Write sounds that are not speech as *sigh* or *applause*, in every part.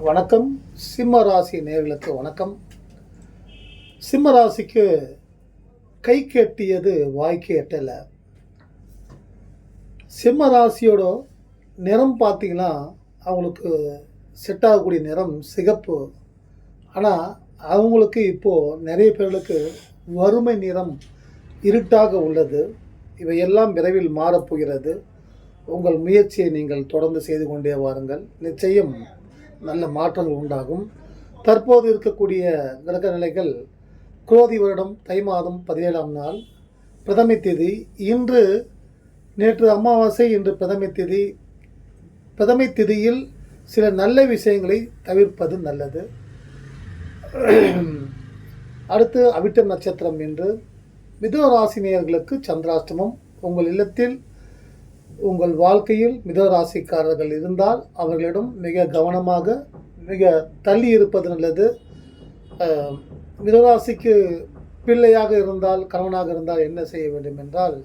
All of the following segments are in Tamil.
வணக்கம். சிம்ம ராசி நேர்களுக்கு வணக்கம். சிம்ம ராசிக்கு கை கெட்டியது வாய்க்கு எட்டலை சிம்ம ராசியோட நிறம் பார்த்தீங்கன்னா அவங்களுக்கு செட் ஆகக்கூடிய நிறம் சிகப்பு. ஆனால் அவங்களுக்கு இப்போது நிறைய பேர்களுக்கு வறுமை நிறம் இருட்டாக உள்ளது. இவையெல்லாம் விரைவில் மாறப்போகிறது உங்கள் முயற்சியை நீங்கள் தொடர்ந்து செய்து கொண்டே வாருங்கள். நிச்சயம் நல்ல மாற்றங்கள் உண்டாகும். தற்போது இருக்கக்கூடிய கிரக நிலைகள் குரோதி வருடம் தை மாதம் பதினேழாம் நாள் பிரதமை தேதி. இன்று நேற்று அமாவாசை இன்று பிரதமை தேதி. பிரதமை திதியில் சில நல்ல விஷயங்களை தவிர்ப்பது நல்லது. அடுத்து அவிட்டம் நட்சத்திரம் என்று. மிதுன ராசினியர்களுக்கு சந்திராஷ்டமம். உங்கள் இல்லத்தில் உங்கள் வாழ்க்கையில் மிதுன ராசிக்காரர்கள் இருந்தால் அவர்களிடம் மிக கவனமாக மிக தள்ளி இருப்பது நல்லது. மிதராசிக்கு பிள்ளையாக இருந்தால் கணவனாக இருந்தால் என்ன செய்ய வேண்டும் என்றால்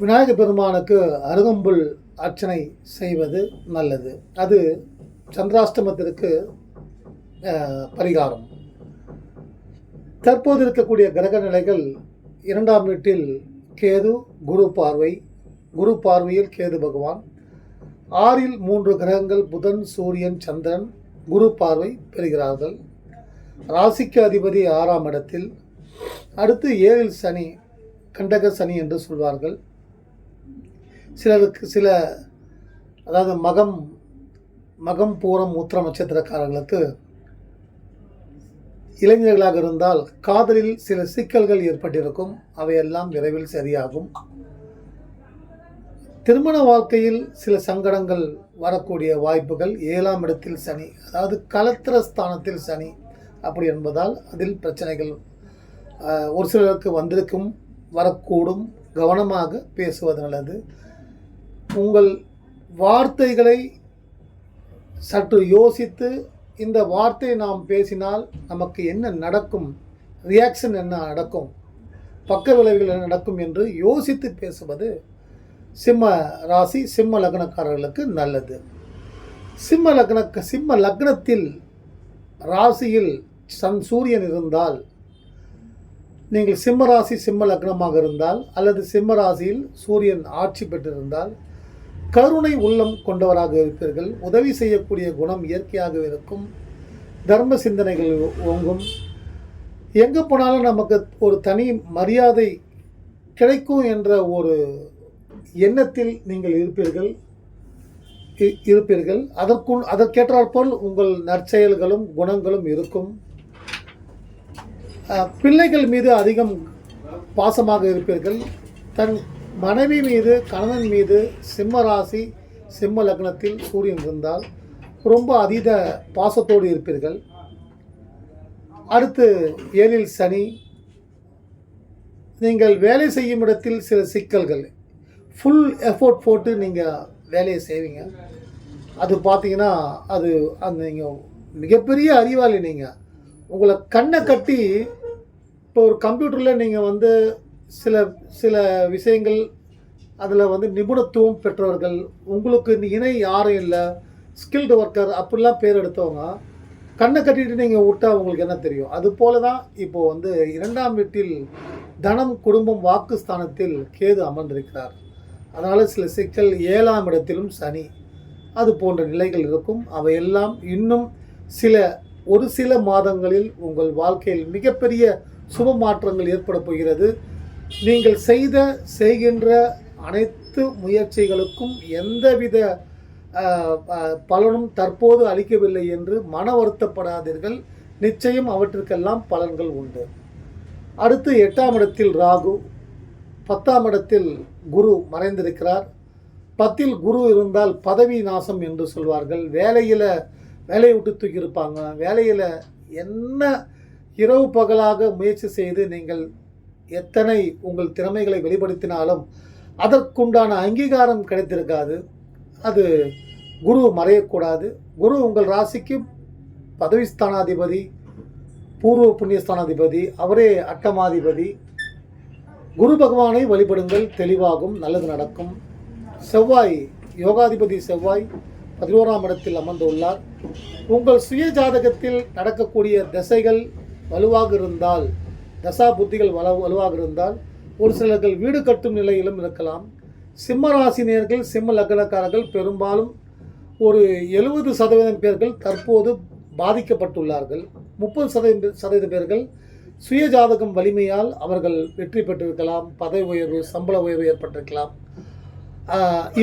விநாயக பெருமானுக்கு அருகம்புல் அர்ச்சனை செய்வது நல்லது. அது சந்திராஷ்டமத்திற்கு பரிகாரம். தற்போது இருக்கக்கூடிய கிரக நிலைகள் இரண்டாம் வீட்டில் கேது குரு பார்வை குரு பார்வையில் கேது பகவான். ஆறில் மூன்று கிரகங்கள் புதன் சூரியன் சந்திரன் குரு பார்வை பெறுகிறார்கள். ராசிக்கு அதிபதி ஆறாம் இடத்தில். அடுத்து ஏழில் சனி கண்டக சனி என்று சொல்வார்கள். சிலருக்கு சில அதாவது மகம் மகம் பூரம் உத்திர நட்சத்திரக்காரர்களுக்கு இளைஞர்களாக இருந்தால் காதலில் சில சிக்கல்கள் ஏற்பட்டிருக்கும். அவையெல்லாம் விரைவில் சரியாகும். திருமண வாழ்க்கையில் சில சங்கடங்கள் வரக்கூடிய வாய்ப்புகள். ஏழாம் இடத்தில் சனி அதாவது கலத்திர ஸ்தானத்தில் சனி அப்படி என்பதால் அதில் பிரச்சனைகள் ஒரு சிலருக்கு வந்திருக்கும் வரக்கூடும். கவனமாக பேசுவது நல்லது. உங்கள் வார்த்தைகளை சற்று யோசித்து இந்த வார்த்தையை நாம் பேசினால் நமக்கு என்ன நடக்கும்? ரியாக்ஷன் என்ன நடக்கும்? பக்க விளைவுகள் என்ன நடக்கும் என்று யோசித்து பேசுவது சிம்ம ராசி சிம்ம லக்னக்காரர்களுக்கு நல்லது. சிம்ம லக்ன சிம்ம லக்னத்தில் ராசியில் சன் சூரியன் இருந்தால் நீங்கள் சிம்ம ராசி சிம்ம லக்னமாக இருந்தால் அல்லது சிம்ம ராசியில் சூரியன் ஆட்சி பெற்றிருந்தால் கருணை உள்ளம் கொண்டவராக இருப்பீர்கள். உதவி செய்யக்கூடிய குணம் இயற்கையாக இருக்கும். தர்ம சிந்தனைகள் ஓங்கும். எங்கே போனாலும் நமக்கு ஒரு தனி மரியாதை கிடைக்கும் என்ற ஒரு எண்ணத்தில் நீங்கள் இருப்பீர்கள். இ- இருப்பீர்கள். அதற்குள் அதற்கேற்றாற்போல் உங்கள் நற்செயல்களும் குணங்களும் இருக்கும். பிள்ளைகள் மீது அதிகம் பாசமாக இருப்பீர்கள். தன் மனைவி மீது கணவன் மீது சிம்ம ராசி சிம்ம லக்னத்தில் சூரியன் இருந்தால் ரொம்ப அதீத பாசத்தோடு இருப்பீர்கள். அடுத்து ஏழில் சனி. நீங்கள் வேலை செய்யும் இடத்தில் சில சிக்கல்கள். ஃபுல் எஃபோர்ட் போட்டு நீங்கள் வேலையை செய்வீங்க. அது பார்த்தீங்கன்னா அது அந்த நீங்கள் மிகப்பெரிய அறிவாளி நீங்கள் உங்களை கண்ணை கட்டி இப்போ ஒரு கம்ப்யூட்டரில் நீங்கள் வந்து சில சில விஷயங்கள் அதில் வந்து நிபுணத்துவம் பெற்றவர்கள் உங்களுக்கு இணை யாரும் இல்லை ஸ்கில்டு ஒர்க்கர் அப்படிலாம் பேர் எடுத்தவங்க கண்ணை கட்டிட்டு நீங்கள் விட்டா உங்களுக்கு என்ன தெரியும்? அது போல தான் இப்போது வந்து இரண்டாம் வீட்டில் தனம் குடும்பம் வாக்கு ஸ்தானத்தில் கேது அமர்ந்திருக்கிறார். அதனால் சில சிக்கல் ஏழாம் இடத்திலும் சனி. அது போன்ற நிலைகள் இருக்கும். அவையெல்லாம் இன்னும் சில ஒரு சில மாதங்களில் உங்கள் வாழ்க்கையில் மிகப்பெரிய சுப மாற்றங்கள் ஏற்பட போகிறது. நீங்கள் செய்த செய்கின்ற அனைத்து முயற்சிகளுக்கும் எந்தவித பலனும் தற்போது அளிக்கவில்லை என்று மன வருத்தப்படாதீர்கள். நிச்சயம் அவற்றிற்கெல்லாம் பலன்கள் உண்டு. அடுத்து எட்டாம் இடத்தில் ராகு பத்தாம் இடத்தில் குரு மறைந்திருக்கிறார். பத்தில் குரு இருந்தால் பதவி நாசம் என்று சொல்வார்கள். வேலையில் வேலையை விட்டு தூக்கியிருப்பாங்க. வேலையில் என்ன இரவு பகலாக முயற்சி செய்து நீங்கள் எத்தனை உங்கள் திறமைகளை வெளிப்படுத்தினாலும் அதற்குண்டான அங்கீகாரம் கிடைத்திருக்காது. அது குரு மறையக்கூடாது. குரு உங்கள் ராசிக்கு பதவி ஸ்தானாதிபதி பூர்வ புண்ணியஸ்தானாதிபதி அவரே அட்டமாதிபதி. குரு பகவானை வழிபடுங்கள். தெளிவாகும் நல்லது நடக்கும். செவ்வாய் யோகாதிபதி செவ்வாய் பதினோராம் இடத்தில் அமர்ந்துள்ளார். உங்கள் சுய ஜாதகத்தில் நடக்கக்கூடிய திசைகள் வலுவாக இருந்தால் தசா புத்திகள் வலு வலுவாக இருந்தால் ஒரு சிலர்கள் வீடு கட்டும் நிலையிலும் இருக்கலாம். சிம்ம ராசினியர்கள் சிம்ம லக்னக்காரர்கள் பெரும்பாலும் ஒரு எழுபது சதவீதம் பேர்கள் தற்போது பாதிக்கப்பட்டுள்ளார்கள். முப்பது சதவீத சதவீத பேர்கள் சுய ஜாதகம் வலிமையால் அவர்கள் வெற்றி பெற்றிருக்கலாம். பதவி உயர்வு சம்பள உயர்வு ஏற்பட்டிருக்கலாம்.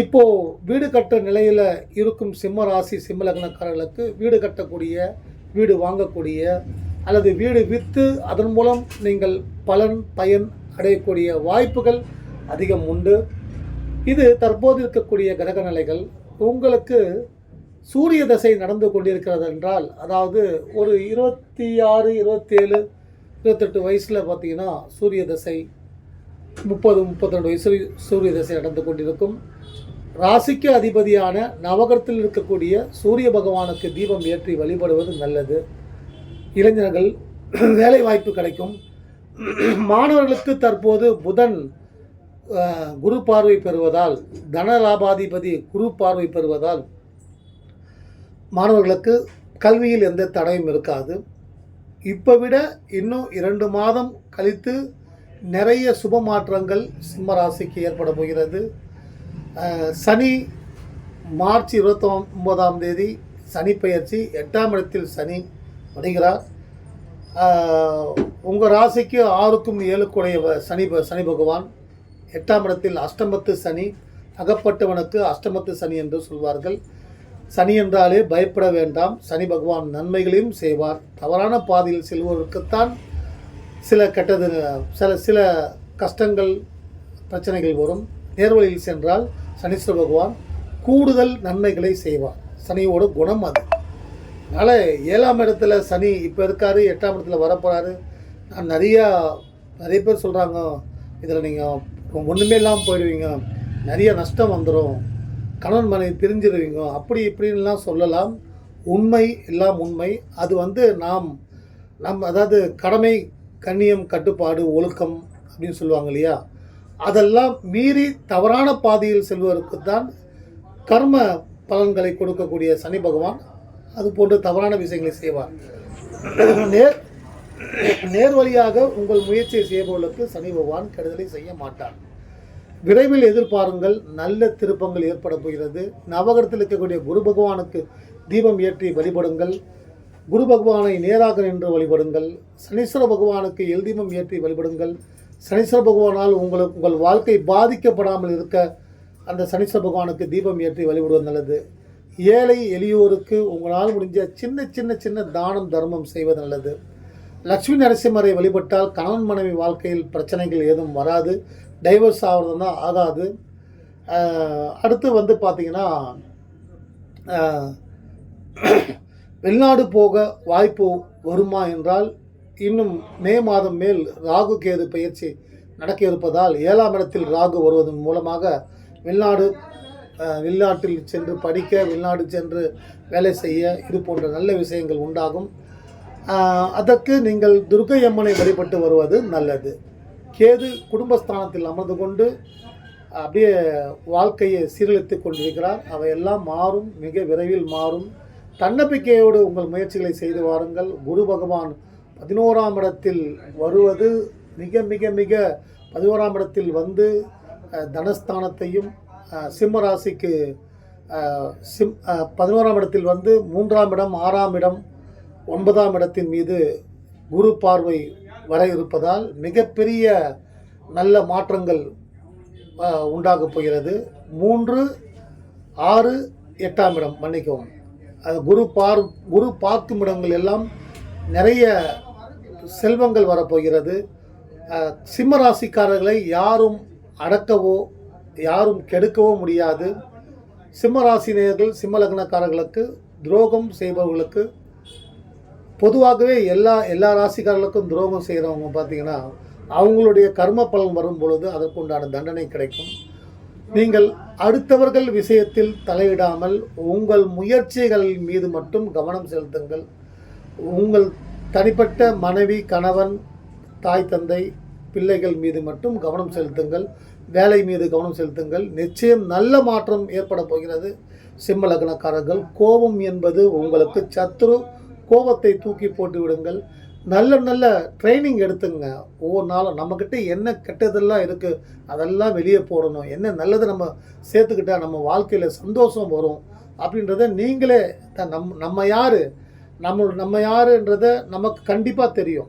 இப்போது வீடு கட்ட நிலையில் இருக்கும் சிம்ம ராசி சிம்ம லக்னக்காரர்களுக்கு வீடு கட்டக்கூடிய வீடு வாங்கக்கூடிய அல்லது வீடு விற்று அதன் மூலம் நீங்கள் பலன் பயன் அடையக்கூடிய வாய்ப்புகள் அதிகம் உண்டு. இது தற்போது இருக்கக்கூடிய கிரக நிலைகள் உங்களுக்கு சூரிய தசை நடந்து கொண்டிருக்கிறது என்றால் அதாவது ஒரு இருபத்தி ஆறு இருபத்தேழு இருபத்தெட்டு வயசில் பார்த்தீங்கன்னா சூரிய தசை முப்பது முப்பத்திரெண்டு வயசு சூரிய தசை நடந்து கொண்டிருக்கும். ராசிக்கு அதிபதியான நவகரத்தில் இருக்கக்கூடிய சூரிய பகவானுக்கு தீபம் ஏற்றி வழிபடுவது நல்லது. இளைஞர்கள் *clears throat* வேலை வாய்ப்பு கிடைக்கும். *clears throat* மாணவர்களுக்கு தற்போது புதன் குரு பார்வை பெறுவதால் தன லாபாதிபதி குரு பார்வை பெறுவதால் மாணவர்களுக்கு கல்வியில் எந்த தடையும் இருக்காது. இப்போ விட இன்னும் இரண்டு மாதம் கழித்து நிறைய சுப மாற்றங்கள் சிம்ம ராசிக்கு ஏற்பட போகிறது. சனி மார்ச் இருபத்தி ஒன்பதாம் தேதி சனி பயிற்சி எட்டாம் இடத்தில் சனி அப்படிங்கிறார். உங்கள் ராசிக்கு ஆறுக்கும் ஏழுக்குடைய வ- சனி ப- சனி பகவான் எட்டாம் இடத்தில் அஷ்டமத்து சனி அகப்பட்டவனுக்கு அஷ்டமத்து சனி என்று சொல்வார்கள். சனி என்றாலே பயப்பட வேண்டாம். சனி பகவான் நன்மைகளையும் செய்வார். தவறான பாதையில் செல்வதற்குத்தான் சில கெட்டது சில சில கஷ்டங்கள் பிரச்சனைகள் வரும். நேர்வழியில் சென்றால் சனீஸ்வர பகவான் கூடுதல் நன்மைகளை செய்வார். சனியோட குணம் அது. அதனால் ஏழாம் இடத்துல சனி இப்போ இருக்காரு எட்டாம் இடத்துல வரப்போகிறாரு நான் நிறையா நிறைய பேர் சொல்கிறாங்க இதில் நீங்கள் ஒன்றுமே இல்லாமல் போயிடுவீங்க. நிறைய நஷ்டம் வந்துடும் கணவன் மனைவி பிரிஞ்சிருவீங்க. அப்படி இப்படின்லாம் சொல்லலாம். உண்மை எல்லாம் உண்மை. அது வந்து நாம் நம் அதாவது கடமை கண்ணியம் கட்டுப்பாடு ஒழுக்கம் அப்படின்னு சொல்லுவாங்க இல்லையா? அதெல்லாம் மீறி தவறான பாதையில் செல்வதற்கு தான் கர்ம பலன்களை கொடுக்கக்கூடிய சனி பகவான் அது போன்ற தவறான விஷயங்களை செய்வார். நேர் நேர் வழியாக உங்கள் முயற்சியை செய்பவர்களுக்கு சனி பகவான் கெடுதலை செய்ய மாட்டார். விரைவில் எதிர்பாருங்கள் நல்ல திருப்பங்கள் ஏற்பட போகிறது. நவகரத்தில் இருக்கக்கூடிய குரு பகவானுக்கு தீபம் ஏற்றி வழிபடுங்கள். குரு பகவானை நேராக நின்று வழிபடுங்கள். சனீஸ்வர பகவானுக்கு எல்தீபம் ஏற்றி வழிபடுங்கள். சனீஸ்வர பகவானால் உங்களுக்கு உங்கள் வாழ்க்கை பாதிக்கப்படாமல் இருக்க அந்த சனீஸ்வர பகவானுக்கு தீபம் ஏற்றி வழிபடுவது நல்லது. ஏழை எளியோருக்கு உங்களால் முடிஞ்ச சின்ன சின்ன சின்ன தானம் தர்மம் செய்வது நல்லது. லட்சுமி நரசிம்மரை வழிபட்டால் கணவன் மனைவி வாழ்க்கையில் பிரச்சனைகள் ஏதும் வராது. டைவர்ஸ் ஆகிறதுனா ஆகாது. அடுத்து வந்து பார்த்தீங்கன்னா வெளிநாடு போக வாய்ப்பு வருமா என்றால் இன்னும் மே மாதம் மேல் ராகு கேது பயிற்சி நடக்க இருப்பதால் ஏழாம் இடத்தில் ராகு வருவதன் மூலமாக வெளிநாடு வெளிநாட்டில் சென்று படிக்க வெளிநாடு சென்று வேலை செய்ய இது போன்ற நல்ல விஷயங்கள் உண்டாகும். அதற்கு நீங்கள் துர்க்கை அம்மனை வழிபட்டு வருவது நல்லது. கேது குடும்பஸ்தானத்தில் அமர்ந்து கொண்டு அப்படியே வாழ்க்கையை சீரழித்து கொண்டிருக்கிறார். அவையெல்லாம் மாறும் மிக விரைவில் மாறும். தன்னம்பிக்கையோடு உங்கள் முயற்சிகளை செய்து வாருங்கள். குரு பகவான் பதினோராம் இடத்தில் வருவது மிக மிக மிக பதினோராம் இடத்தில் வந்து தனஸ்தானத்தையும் சிம்ம ராசிக்கு சிம் பதினோராம் இடத்தில் வந்து மூன்றாம் இடம் ஆறாம் இடம் ஒன்பதாம் இடத்தின் மீது குரு பார்வை வர இருப்பதால் மிகப்பெரிய நல்ல மாற்றங்கள் உண்டாக போகிறது. மூன்று ஆறு எட்டாம் இடம் மன்னிக்கவும். அது குரு பார் குரு பார்க்கும் இடங்கள் எல்லாம் நிறைய செல்வங்கள் வரப்போகிறது சிம்ம ராசிக்காரர்களை யாரும் அடக்கவோ யாரும் கெடுக்கவும் முடியாது. சிம்மராசினியர்கள் சிம்ம லக்னக்காரர்களுக்கு துரோகம் செய்பவர்களுக்கு பொதுவாகவே எல்லா எல்லா ராசிக்காரர்களுக்கும் துரோகம் செய்கிறவங்க பார்த்தீங்கன்னா அவங்களுடைய கர்ம பலன் வரும் பொழுது அதற்குண்டான தண்டனை கிடைக்கும். நீங்கள் அடுத்தவர்கள் விஷயத்தில் தலையிடாமல் உங்கள் முயற்சிகள் மீது மட்டும் கவனம் செலுத்துங்கள். உங்கள் தனிப்பட்ட மனைவி கணவன் தாய் தந்தை பிள்ளைகள் மீது மட்டும் கவனம் செலுத்துங்கள். வேலை மீது கவனம் செலுத்துங்கள். நிச்சயம் நல்ல மாற்றம் ஏற்பட போகிறது. சிம்ம லக்னக்காரர்கள் கோபம் என்பது உங்களுக்கு சத்ரு கோபத்தை தூக்கி போட்டு விடுங்கள். நல்ல நல்ல ட்ரைனிங் எடுத்துங்க. ஒவ்வொரு நாளும் நம்மக்கிட்ட என்ன கெட்டதெல்லாம் இருக்குது அதெல்லாம் வெளியே போடணும். என்ன நல்லது நம்ம சேர்த்துக்கிட்டா நம்ம வாழ்க்கையில் சந்தோஷம் வரும் அப்படின்றத நீங்களே த- நம் நம்ம யார்? நம்ம நம்ம யாருன்றத நமக்கு கண்டிப்பாக தெரியும்.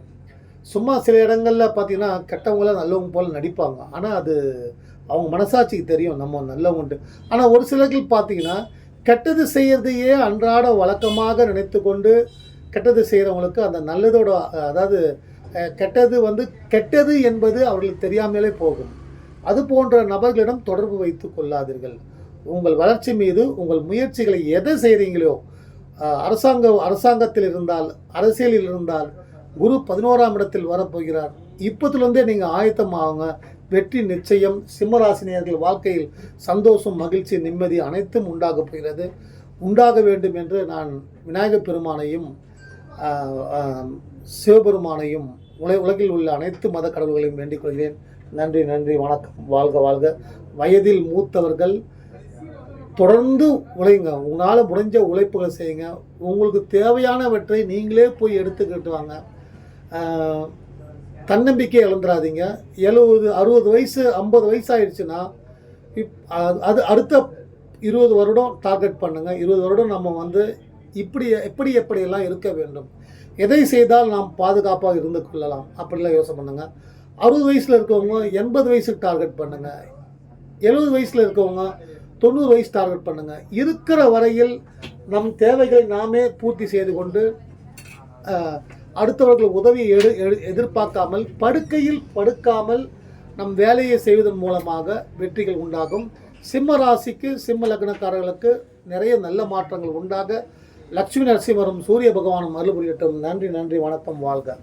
சும்மா சில இடங்களில் பார்த்தீங்கன்னா கெட்டவங்களாம் நல்லவங்க போல் நடிப்பாங்க. ஆனால் அது அவங்க மனசாட்சிக்கு தெரியும். நம்ம நல்லவங்கன்ட்டு. ஆனால் ஒரு சிலர்கள் பார்த்தீங்கன்னா கெட்டது செய்கிறதையே அன்றாட வழக்கமாக நினைத்து கொண்டு கெட்டது செய்கிறவங்களுக்கு அந்த நல்லதோட அதாவது கெட்டது வந்து கெட்டது என்பது அவர்களுக்கு தெரியாமலே போகும். அது போன்ற நபர்களிடம் தொடர்பு வைத்து கொள்ளாதீர்கள். உங்கள் வளர்ச்சி மீது உங்கள் முயற்சிகளை எதை செய்கிறீங்களோ அரசாங்க அரசாங்கத்தில் இருந்தால் அரசியலில் இருந்தால் குரு பதினோராம் இடத்தில் வரப்போகிறார். இப்போதுலேருந்தே நீங்கள் ஆயத்தம் ஆகுங்க வெற்றி நிச்சயம். சிம்மராசினியர்கள் வாழ்க்கையில் சந்தோஷம் மகிழ்ச்சி நிம்மதி அனைத்தும் உண்டாகப் போகிறது. உண்டாக வேண்டும் என்று நான் விநாயகப் பெருமானையும் சிவபெருமானையும் உல உலகில் உள்ள அனைத்து மத கடவுள்களையும் வேண்டிக் கொள்கிறேன். நன்றி நன்றி வணக்கம். வாழ்க வாழ்க. வயதில் மூத்தவர்கள் தொடர்ந்து உழைங்க. உங்களால் முடிஞ்ச உழைப்புகளை செய்யுங்க. உங்களுக்கு தேவையானவற்றை நீங்களே போய் எடுத்துக்கிட்டு வாங்க. தன்னம்பிக்கை இழந்துடாதீங்க எழுபது அறுபது வயசு ஐம்பது வயசு ஆயிடுச்சுன்னா இப் அது- அடுத்த இருபது வருடம் டார்கெட் பண்ணுங்கள் இருபது வருடம் நம்ம வந்து இப்படி எப்படி எப்படியெல்லாம் இருக்க வேண்டும். எதை செய்தால் நாம் பாதுகாப்பாக இருந்து கொள்ளலாம்? அப்படிலாம் யோசனை பண்ணுங்கள் அறுபது வயசில் இருக்கவங்க எண்பது வயசுக்கு டார்கெட் பண்ணுங்கள் எழுபது வயசில் இருக்கவங்க தொண்ணூறு வயசு டார்கெட் பண்ணுங்கள் இருக்கிற வரையில் நம் தேவைகளை நாமே பூர்த்தி செய்து கொண்டு அடுத்தவர்கள் உதவியை எடு எடு- எதிர்பார்க்காமல் படுக்கையில் படுக்காமல் நம் வேலையை செய்வதன் மூலமாக வெற்றிகள் உண்டாகும். சிம்ம ராசிக்கு சிம்ம லக்னக்காரர்களுக்கு நிறைய நல்ல மாற்றங்கள் உண்டாக. லட்சுமி நரசிம்மரும் சூரிய பகவானும் அருள் புரியட்டும். நன்றி நன்றி வணக்கம் வாழ்க.